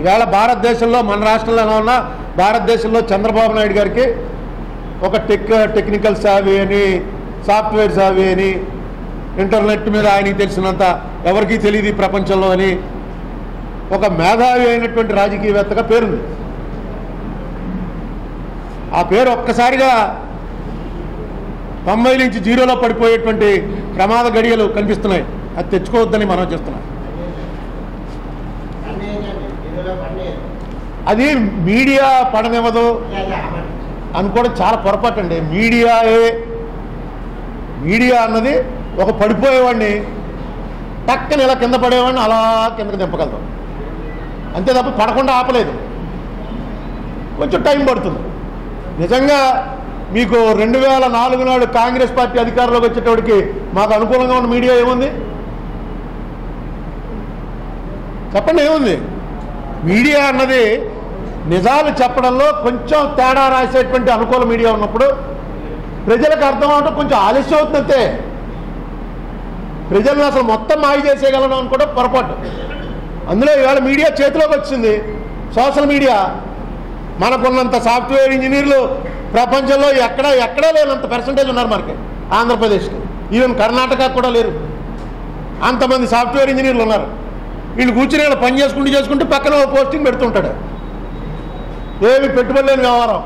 ఇవాళ భారతదేశంలో మన రాష్ట్రంలో ఉన్న భారతదేశంలో చంద్రబాబు నాయుడు గారికి ఒక టెక్ టెక్నికల్ సావి అని సాఫ్ట్వేర్ సావి అని ఇంటర్నెట్ మీద ఆయనకి తెలిసినంత ఎవరికీ తెలియదు ప్రపంచంలో అని ఒక మేధావి అయినటువంటి రాజకీయవేత్తగా పేరుంది. ఆ పేరు ఒక్కసారిగా తొంభై నుంచి జీరోలో పడిపోయేటువంటి ప్రమాద గడియలు కనిపిస్తున్నాయి. అది తెచ్చుకోవద్దని మనం చేస్తున్నాం. అది మీడియా పడనివ్వదు అనుకోవడం చాలా పొరపాటు అండి మీడియాయే మీడియా అన్నది ఒక పడిపోయేవాడిని టక్కని ఇలా కింద పడేవాడిని అలా కిందకి దింపగలదు అంతే తప్ప పడకుండా ఆపలేదు. కొంచెం టైం పడుతుంది. నిజంగా మీకు రెండు వేల నాలుగు నాడు కాంగ్రెస్ పార్టీ అధికారంలోకి వచ్చేటప్పటికి మాకు అనుకూలంగా ఉన్న మీడియా ఏముంది? చెప్పండి ఏముంది? మీడియా అన్నది నిజాలు చెప్పడంలో కొంచెం తేడా రాసేటువంటి అనుకూల మీడియా ఉన్నప్పుడు ప్రజలకు అర్థం అవడం కొంచెం ఆలస్యం అవుతుందంతే. ప్రజలను అసలు మొత్తం మాయ చేసేయగలను అనుకోవడం పొరపాటు. అందులో ఇవాళ మీడియా చేతిలోకి వచ్చింది. సోషల్ మీడియా మనకున్నంత సాఫ్ట్వేర్ ఇంజనీర్లు ప్రపంచంలో ఎక్కడ ఎక్కడా లేనంత పర్సంటేజ్ ఉన్నారు మనకి ఆంధ్రప్రదేశ్కి. ఈవెన్ కర్ణాటక కూడా లేరు. అంతమంది సాఫ్ట్వేర్ ఇంజనీర్లు ఉన్నారు. వీళ్ళు కూర్చుని వీళ్ళు పని చేసుకుంటూ చేసుకుంటూ పక్కన పోస్టింగ్ పెడుతుంటాడు. ఏమి పెట్టుబడి లేని వ్యవహారం.